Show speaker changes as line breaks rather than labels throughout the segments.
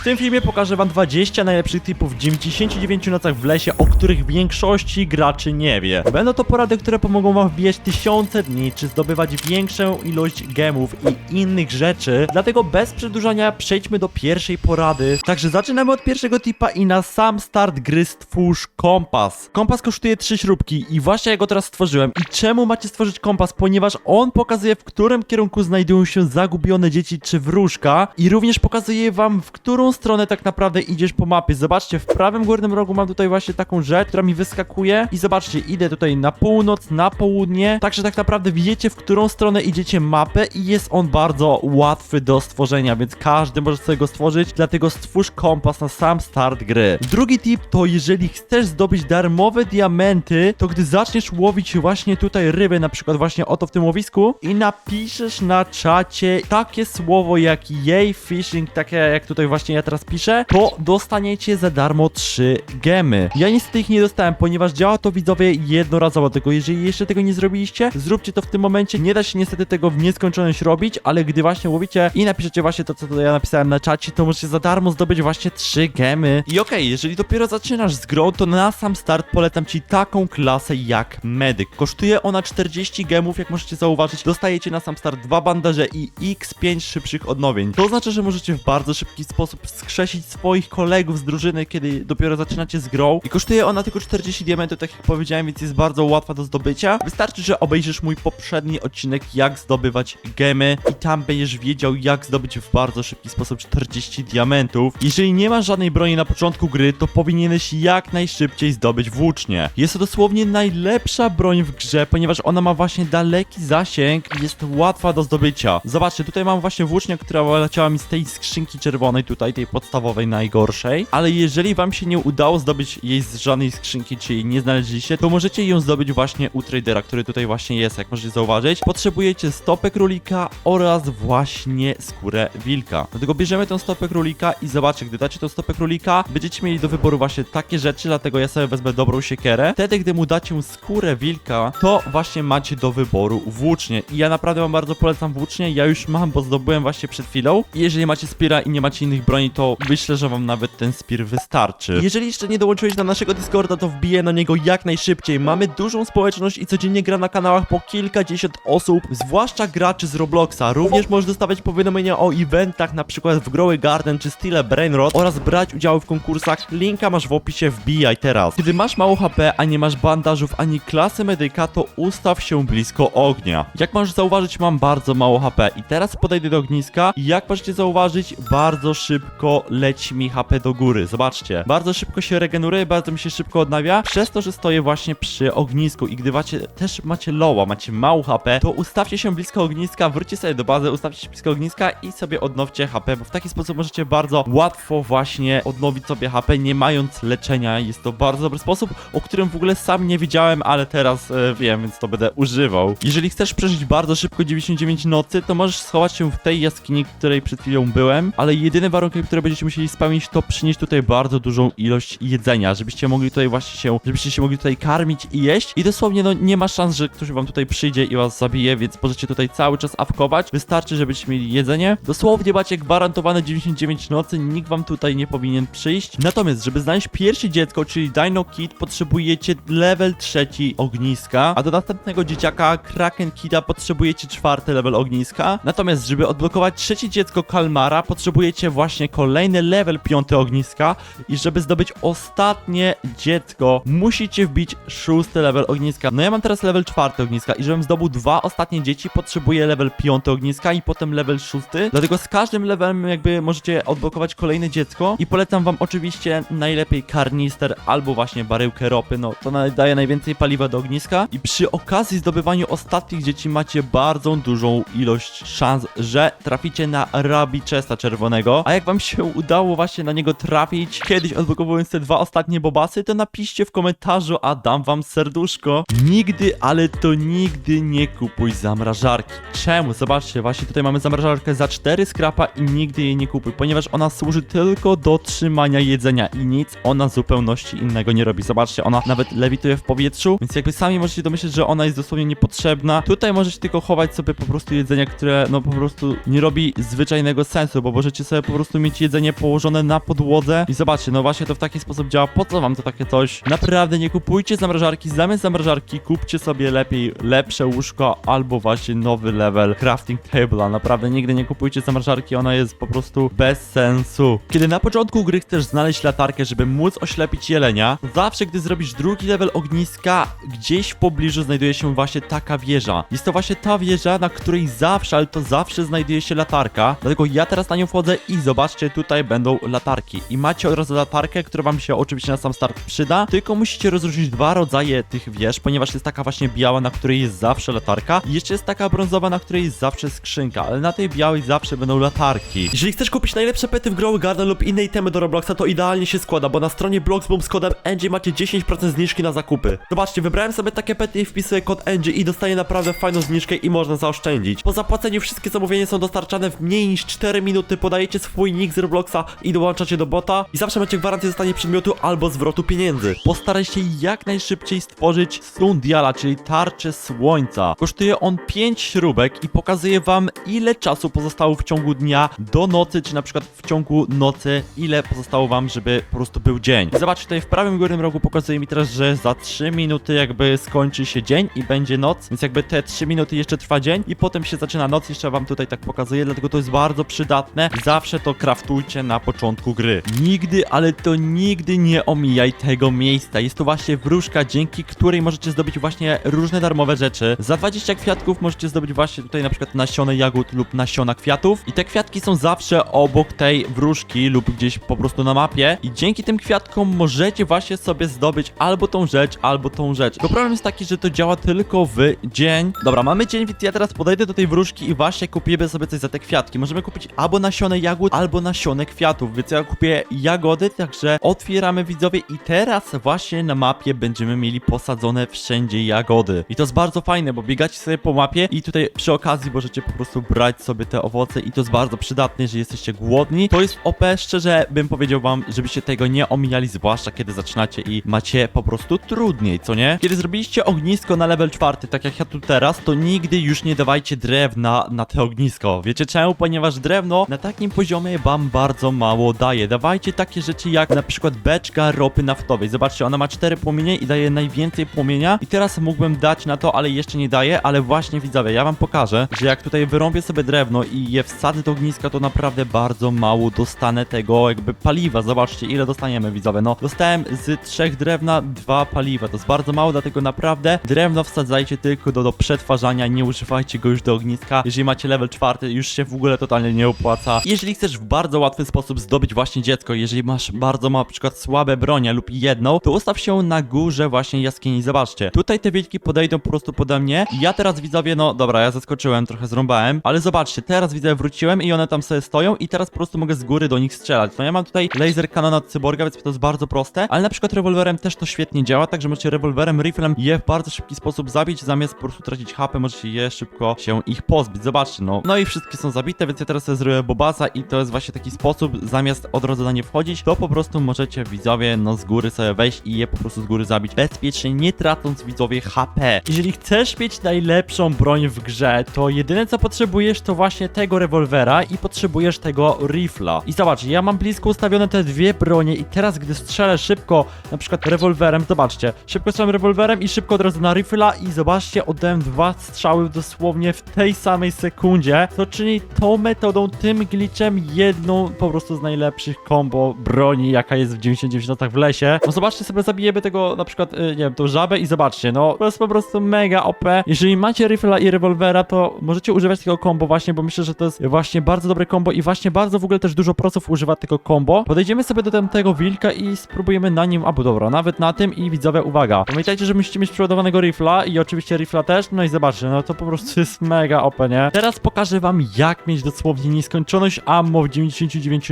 W tym filmie pokażę wam 20 najlepszych typów w 99 nocach w lesie, o których większości graczy nie wie. Będą to porady, które pomogą wam wbijać tysiące dni, czy zdobywać większą ilość gemów i innych rzeczy. Dlatego bez przedłużania przejdźmy do pierwszej porady. Także zaczynamy od pierwszego tipa i na sam start gry stwórz kompas. Kompas kosztuje 3 śrubki i właśnie ja go teraz stworzyłem. I czemu macie stworzyć kompas? Ponieważ on pokazuje w którym kierunku znajdują się zagubione dzieci czy wróżka i również pokazuje wam w którą stronę tak naprawdę idziesz po mapie. Zobaczcie, w prawym górnym rogu mam tutaj właśnie taką rzecz, która mi wyskakuje i zobaczcie, idę tutaj na północ, na południe, także tak naprawdę widzicie w którą stronę idziecie mapę i jest on bardzo łatwy do stworzenia, więc każdy może sobie go stworzyć, dlatego stwórz kompas na sam start gry. Drugi tip to jeżeli chcesz zdobyć darmowe diamenty, to gdy zaczniesz łowić właśnie tutaj ryby, na przykład właśnie oto w tym łowisku i napiszesz na czacie takie słowo jak jej fishing, takie jak tutaj właśnie ja teraz piszę, to dostaniecie za darmo 3 gemy. Ja niestety ich nie dostałem, ponieważ działa to widzowie jednorazowo, tylko jeżeli jeszcze tego nie zrobiliście, zróbcie to w tym momencie. Nie da się niestety tego w nieskończoność robić, ale gdy właśnie łowicie i napiszecie właśnie to, co tutaj ja napisałem na czacie, to możecie za darmo zdobyć właśnie 3 gemy. I okej, jeżeli dopiero zaczynasz z grą, to na sam start polecam ci taką klasę jak medyk. Kosztuje ona 40 gemów, jak możecie zauważyć. Dostajecie na sam start dwa bandaże i x5 szybszych odnowień. To znaczy, że możecie w bardzo szybki sposób skrzesić swoich kolegów z drużyny, kiedy dopiero zaczynacie z grą. I kosztuje ona tylko 40 diamentów, tak jak powiedziałem, więc jest bardzo łatwa do zdobycia. Wystarczy, że obejrzysz mój poprzedni odcinek, jak zdobywać gemy i tam będziesz wiedział, jak zdobyć w bardzo szybki sposób 40 diamentów. Jeżeli nie masz żadnej broni na początku gry, to powinieneś jak najszybciej zdobyć włócznie. Jest to dosłownie najlepsza broń w grze, ponieważ ona ma właśnie daleki zasięg i jest łatwa do zdobycia. Zobaczcie, tutaj mam właśnie włócznię, która leciała mi z tej skrzynki czerwonej tutaj, tej podstawowej, najgorszej. Ale jeżeli wam się nie udało zdobyć jej z żadnej skrzynki, czy jej nie znaleźliście, to możecie ją zdobyć właśnie u tradera, który tutaj właśnie jest, jak możecie zauważyć. Potrzebujecie stopę królika oraz właśnie skórę wilka. Dlatego bierzemy tą stopę królika i zobaczcie, gdy dacie tą stopę królika, będziecie mieli do wyboru właśnie takie rzeczy, dlatego ja sobie wezmę dobrą siekierę. Wtedy, gdy mu dacie skórę wilka, to właśnie macie do wyboru włócznie. I ja naprawdę wam bardzo polecam włócznie, ja już mam, bo zdobyłem właśnie przed chwilą. I jeżeli macie spira i nie macie innych broni, to myślę, że wam nawet ten spir wystarczy. Jeżeli jeszcze nie dołączyłeś na naszego Discorda, to wbiję na niego jak najszybciej. Mamy dużą społeczność i codziennie gra na kanałach po kilkadziesiąt osób, zwłaszcza graczy z Robloxa. Również możesz dostawać powiadomienia o eventach, na przykład w Growy Garden czy Stile Brainrot oraz brać udział w konkursach. Linka masz w opisie, wbijaj teraz. Kiedy masz mało HP, a nie masz bandażów ani klasy medyka, to ustaw się blisko ognia. Jak możesz zauważyć, mam bardzo mało HP i teraz podejdę do ogniska i jak możecie zauważyć, bardzo szybko leci mi HP do góry. Zobaczcie, bardzo szybko się regeneruje, bardzo mi się szybko odnawia, przez to, że stoję właśnie przy ognisku i gdy macie, też macie lowa, macie mało HP, to ustawcie się blisko ogniska, wróćcie sobie do bazy, ustawcie się blisko ogniska i sobie odnowcie HP, bo w taki sposób możecie bardzo łatwo właśnie odnowić sobie HP, nie mając leczenia. Jest to bardzo dobry sposób, o którym w ogóle sam nie wiedziałem, ale teraz e, wiem, więc to będę używał. Jeżeli chcesz przeżyć bardzo szybko 99 nocy, to możesz schować się w tej jaskini, w której przed chwilą byłem, ale jedyne warunki, które będziecie musieli spełnić, to przynieść tutaj bardzo dużą ilość jedzenia, żebyście mogli tutaj właśnie się, żebyście się mogli tutaj karmić i jeść i dosłownie no nie ma szans, że ktoś wam tutaj przyjdzie i was zabije, więc możecie tutaj cały czas awkować. Wystarczy, żebyście mieli jedzenie. Dosłownie macie gwarantowane 99 nocy, nikt wam tutaj nie powinien przyjść. Natomiast, żeby znaleźć pierwsze dziecko, czyli Dino Kid, potrzebujecie level trzeci ogniska, a do następnego dzieciaka Kraken Kida potrzebujecie czwarty level ogniska. Natomiast, żeby odblokować trzecie dziecko Kalmara, potrzebujecie właśnie kolejny level piąty ogniska i żeby zdobyć ostatnie dziecko, musicie wbić szósty level ogniska. No ja mam teraz level czwarty ogniska i żebym zdobył dwa ostatnie dzieci, potrzebuję level piąty ogniska i potem level szósty. Dlatego z każdym levelem jakby możecie odblokować kolejne dziecko i polecam wam oczywiście najlepiej karnister albo właśnie baryłkę ropy, no to daje najwięcej paliwa do ogniska i przy okazji zdobywaniu ostatnich dzieci macie bardzo dużą ilość szans, że traficie na Rabi czerwonego, a jak wam się udało właśnie na niego trafić kiedyś odblokowując te dwa ostatnie bobasy, to napiszcie w komentarzu, a dam wam serduszko. Nigdy, ale to nigdy nie kupuj zamrażarki. Czemu? Zobaczcie, właśnie tutaj mamy zamrażarkę za 4 skrapa i nigdy jej nie kupuj, ponieważ ona służy tylko do trzymania jedzenia i nic ona zupełności innego nie robi. Zobaczcie, ona nawet lewituje w powietrzu, więc jakby sami możecie domyśleć, że ona jest dosłownie niepotrzebna. Tutaj możecie tylko chować sobie po prostu jedzenie, które no po prostu nie robi zwyczajnego sensu, bo możecie sobie po prostu mieć mieć jedzenie położone na podłodze. I zobaczcie, no właśnie to w taki sposób działa. Po co wam to takie coś? Naprawdę nie kupujcie zamrażarki, zamiast zamrażarki kupcie sobie lepiej lepsze łóżko albo właśnie nowy level crafting table'a. Naprawdę nigdy nie kupujcie zamrażarki, ona jest po prostu bez sensu. Kiedy na początku gry chcesz znaleźć latarkę, żeby móc oślepić jelenia, zawsze gdy zrobisz drugi level ogniska, gdzieś w pobliżu znajduje się właśnie taka wieża. Jest to właśnie ta wieża, na której zawsze, ale to zawsze znajduje się latarka. Dlatego ja teraz na nią wchodzę i zobaczcie, tutaj będą latarki. I macie od razu latarkę, która wam się oczywiście na sam start przyda, tylko musicie rozróżnić dwa rodzaje tych wież, ponieważ jest taka właśnie biała, na której jest zawsze latarka i jeszcze jest taka brązowa, na której jest zawsze skrzynka, ale na tej białej zawsze będą latarki. Jeżeli chcesz kupić najlepsze pety w Growy Garden lub inne itemy do Robloxa, to idealnie się składa, bo na stronie Bloxboom z kodem NG macie 10% zniżki na zakupy. Zobaczcie, wybrałem sobie takie pety i wpisuję kod NG i dostaję naprawdę fajną zniżkę i można zaoszczędzić. Po zapłaceniu wszystkie zamówienia są dostarczane w mniej niż 4 minuty, podajecie swój nick z Robloxa i dołączacie do bota i zawsze macie gwarancję dostania przedmiotu albo zwrotu pieniędzy. Postaraj się jak najszybciej stworzyć Sundiala, czyli tarczę słońca. Kosztuje on 5 śrubek i pokazuje wam ile czasu pozostało w ciągu dnia do nocy, czy na przykład w ciągu nocy ile pozostało wam, żeby po prostu był dzień. Zobaczcie, tutaj w prawym górnym rogu pokazuje mi teraz, że za 3 minuty jakby skończy się dzień i będzie noc, więc jakby te 3 minuty jeszcze trwa dzień i potem się zaczyna noc, jeszcze wam tutaj tak pokazuję, dlatego to jest bardzo przydatne. Zawsze to kraftujcie na początku gry. Nigdy, ale to nigdy nie omijaj tego miejsca. Jest to właśnie wróżka, dzięki której możecie zdobyć właśnie różne darmowe rzeczy. Za 20 kwiatków możecie zdobyć właśnie tutaj na przykład nasione jagód lub nasiona kwiatów i te kwiatki są zawsze obok tej wróżki lub gdzieś po prostu na mapie i dzięki tym kwiatkom możecie właśnie sobie zdobyć albo tą rzecz, albo tą rzecz. Tylko problem jest taki, że to działa tylko w dzień. Dobra, mamy dzień, więc ja teraz podejdę do tej wróżki i właśnie kupimy sobie coś za te kwiatki. Możemy kupić albo nasione jagód, albo nasione kwiatów, więc ja kupię jagody, także otwieramy widzowie i teraz właśnie na mapie będziemy mieli posadzone wszędzie jagody. I to jest bardzo fajne, bo biegacie sobie po mapie i tutaj przy okazji możecie po prostu brać sobie te owoce i to jest bardzo przydatne, że jesteście głodni. To jest OP, szczerze bym powiedział wam, żebyście tego nie omijali, zwłaszcza kiedy zaczynacie i macie po prostu trudniej, co nie? Kiedy zrobiliście ognisko na level czwarty, tak jak ja tu teraz, to nigdy już nie dawajcie drewna na te ognisko. Wiecie czemu? Ponieważ drewno na takim poziomie wam bardzo mało daje. Dawajcie takie rzeczy jak na przykład beczka ropy naftowej. Zobaczcie, ona ma 4 płomienie i daje najwięcej płomienia i teraz mógłbym dać na to, ale jeszcze nie daje, ale właśnie widzowie, ja wam pokażę, że jak tutaj wyrąbię sobie drewno i je wsadzę do ogniska, to naprawdę bardzo mało dostanę tego jakby paliwa. Zobaczcie, ile dostaniemy widzowie. No, dostałem z trzech drewna dwa paliwa. To jest bardzo mało, dlatego naprawdę drewno wsadzajcie tylko do, do przetwarzania, nie używajcie go już do ogniska. Jeżeli macie level czwarty, już się w ogóle totalnie nie opłaca. Jeżeli chcesz w bardzo łatwy sposób zdobyć właśnie dziecko, jeżeli masz bardzo mało, na przykład słabe bronie lub jedną, to ustaw się na górze właśnie jaskini. Zobaczcie, tutaj te wilki podejdą po prostu pode mnie. Ja teraz widzowie, no dobra, ja zaskoczyłem, trochę zrąbałem, ale zobaczcie, teraz widzę wróciłem i one tam sobie stoją i teraz po prostu mogę z góry do nich strzelać. No ja mam tutaj laser cannon od cyborga, więc to jest bardzo proste, ale na przykład rewolwerem też to świetnie działa, także możecie rewolwerem, riflem je w bardzo szybki sposób zabić, zamiast po prostu tracić HP, możecie je szybko się ich pozbyć. Zobaczcie, no. No i wszystkie są zabite, więc ja teraz sobie zrobię bobasa i to jest właśnie taki sposób, zamiast od razu na nie wchodzić, to po prostu możecie widzowie, no z góry sobie wejść i je po prostu z góry zabić bezpiecznie, nie tracąc widzowie HP. Jeżeli chcesz mieć najlepszą broń w grze, to jedyne co potrzebujesz to właśnie tego rewolwera i potrzebujesz tego rifla. I zobacz, ja mam blisko ustawione te dwie bronie i teraz gdy strzelę szybko, na przykład rewolwerem, zobaczcie, szybko strzelam rewolwerem i szybko od razu na rifla i zobaczcie, oddałem dwa strzały dosłownie w tej samej sekundzie, co czyni tą metodą, tym glitchem jedną po prostu z najlepszych combo broni, jaka jest w 99 latach w lesie. No zobaczcie sobie, zabijemy tego na przykład, y, nie wiem, tą żabę i zobaczcie, no to jest po prostu mega OP. Jeżeli macie rifla i rewolwera, to możecie używać tego combo właśnie, bo myślę, że to jest właśnie bardzo dobre combo i właśnie bardzo w ogóle też dużo proców używa tego combo. Podejdziemy sobie do tamtego wilka i spróbujemy na nim, albo dobra, nawet na tym i widzowie, uwaga. Pamiętajcie, że musicie mieć przeładowanego rifla i oczywiście rifla też, no i zobaczcie, no to po prostu jest mega OP, nie? Teraz pokażę wam, jak mieć dosłownie nieskończoność ammo w 99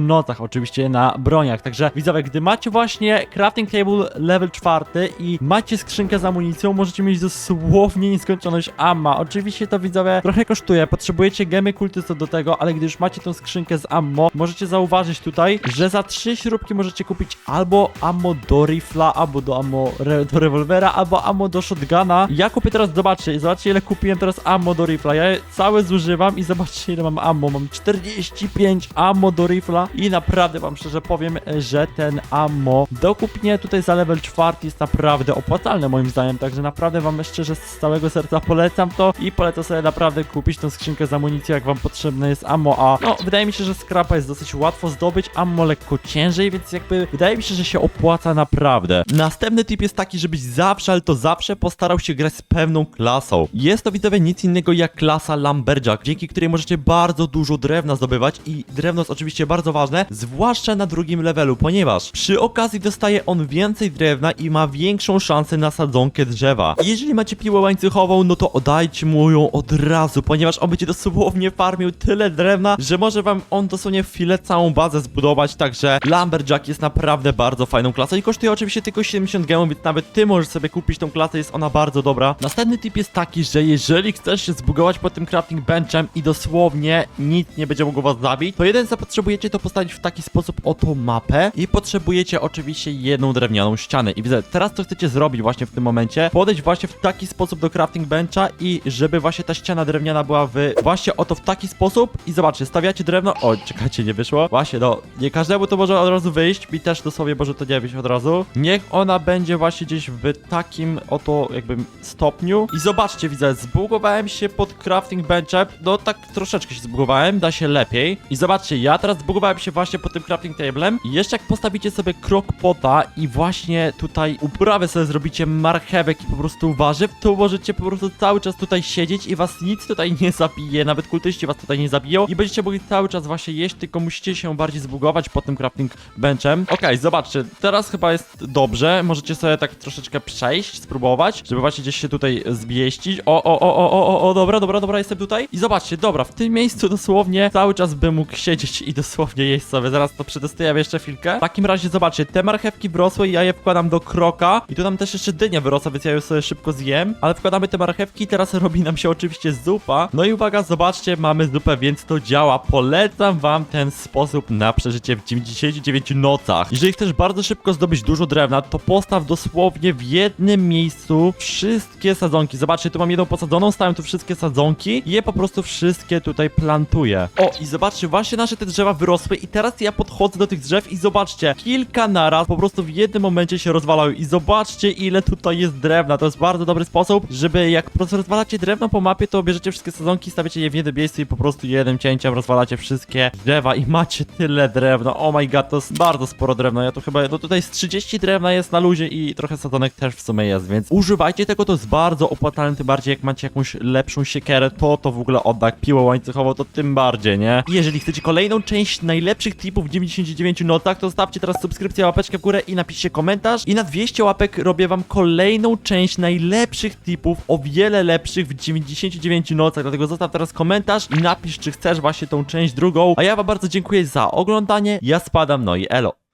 nocach, oczywiście na broniach. Także widzowie, gdy macie właśnie crafting table level 4 i macie skrzynkę z amunicją, możecie mieć dosłownie nieskończoność ammo. Oczywiście to widzowie trochę kosztuje, potrzebujecie gemy kultystu do tego, ale gdy już macie tą skrzynkę z ammo, możecie zauważyć tutaj, że za trzy śrubki możecie kupić albo ammo do rifla, albo do ammo re do rewolwera, albo ammo do shotguna. Ja kupię teraz, zobaczcie, zobaczcie ile kupiłem teraz ammo do rifla. Ja całe zużywam i zobaczcie ile mam ammo. Mam 45 ammo ammo do rifla i naprawdę wam szczerze powiem, że ten ammo dokupnie tutaj za level 4 jest naprawdę opłacalne moim zdaniem, także naprawdę wam szczerze z całego serca polecam to i polecam sobie naprawdę kupić tą skrzynkę z amunicją, jak wam potrzebne jest ammo, a no wydaje mi się, że skrapa jest dosyć łatwo zdobyć, ammo lekko ciężej, więc jakby wydaje mi się, że się opłaca naprawdę. Następny tip jest taki, żebyś zawsze, ale to zawsze postarał się grać z pewną klasą. Jest to widzowie nic innego jak klasa Lumberjack, dzięki której możecie bardzo dużo drewna zdobywać i drewno jest oczywiście bardzo ważne, zwłaszcza na drugim levelu, ponieważ przy okazji dostaje on więcej drewna i ma większą szansę na sadzonkę drzewa. Jeżeli macie piłę łańcuchową, no to oddajcie mu ją od razu, ponieważ on będzie dosłownie farmił tyle drewna, że może wam on dosłownie w chwilę całą bazę zbudować, także Lumberjack jest naprawdę bardzo fajną klasą i kosztuje oczywiście tylko 70 gemów, więc nawet ty możesz sobie kupić tą klasę, jest ona bardzo dobra. Następny tip jest taki, że jeżeli chcesz się zbugować pod tym crafting benchem i dosłownie nic nie będzie mogło was zabić, to jeden co potrzebujecie to postawić w taki sposób oto mapę i potrzebujecie oczywiście jedną drewnianą ścianę. I widzę, teraz co chcecie zrobić właśnie w tym momencie, podejść właśnie w taki sposób do crafting bencha i żeby właśnie ta ściana drewniana była w właśnie oto w taki sposób. I zobaczcie, stawiacie drewno, o czekajcie, nie wyszło, właśnie no, nie każdemu to może od razu wyjść, mi też dosłownie może to nie wyjść od razu, niech ona będzie właśnie gdzieś w takim oto jakby stopniu. I zobaczcie, widzę, zbugowałem się pod crafting benchem, no tak troszeczkę się zbugowałem, da się lepiej. I zobaczcie, ja teraz zbugowałem się właśnie pod tym crafting tablem i jeszcze jak postawicie sobie crockpota i właśnie tutaj uprawę sobie zrobicie marchewek i po prostu warzyw, to możecie po prostu cały czas tutaj siedzieć i was nic tutaj nie zabije, nawet kultyści was tutaj nie zabiją i będziecie mogli cały czas właśnie jeść, tylko musicie się bardziej zbugować pod tym crafting benchem. Okej, zobaczcie, teraz chyba jest dobrze, możecie sobie tak troszeczkę przejść, spróbować, żeby właśnie gdzieś się tutaj zmieścić. O, o, o, o, o, o, dobra, dobra, dobra, jestem tutaj. I zobaczcie, dobra, w tym miejscu dosłownie cały czas bym mógł siedzieć i dosłownie jeść sobie. Zaraz to przetestujemy jeszcze chwilkę. W takim razie zobaczcie, te marchewki wrosły i ja je wkładam do kroka i tu nam też jeszcze dynia wyrosła, więc ja ją sobie szybko zjem. Ale wkładamy te marchewki i teraz robi nam się oczywiście zupa. No i uwaga, zobaczcie, mamy zupę, więc to działa. Polecam wam ten sposób na przeżycie w 99 nocach. Jeżeli chcesz bardzo szybko zdobyć dużo drewna, to postaw dosłownie w jednym miejscu wszystkie sadzonki. Zobaczcie, tu mam jedną posadzoną, stałem tu wszystkie sadzonki i je po prostu wszystkie tutaj plantuję. O, i zobaczcie, właśnie nasze te drzewa wyrosły i teraz ja podchodzę do tych drzew i zobaczcie, kilka naraz po prostu w jednym momencie się rozwalały i zobaczcie ile tutaj jest drewna. To jest bardzo dobry sposób, żeby jak po prostu rozwalacie drewno po mapie, to bierzecie wszystkie sadzonki, stawiacie je w jednym miejscu i po prostu jednym cięciem rozwalacie wszystkie drzewa i macie tyle drewna. Oh my god, to jest bardzo sporo drewna. Ja tu chyba, no tutaj z 30 drewna jest na luzie i trochę sadzonek też w sumie jest, więc używajcie tego, to jest bardzo opłacalne, tym bardziej jak macie jakąś lepszą siekierę, to to w ogóle oddak piłę łańcuchową, to tym bardziej, nie? I jeżeli chcecie kolejną część najlepszych tipów w 99 notach, to zostawcie teraz subskrypcję, łapeczkę w górę i napiszcie komentarz. I na 200 łapek robię wam kolejną część najlepszych tipów, o wiele lepszych w 99 nocach, dlatego zostaw teraz komentarz i napisz, czy chcesz właśnie tą część drugą, a ja wam bardzo dziękuję za oglądanie, ja spadam, no i elo.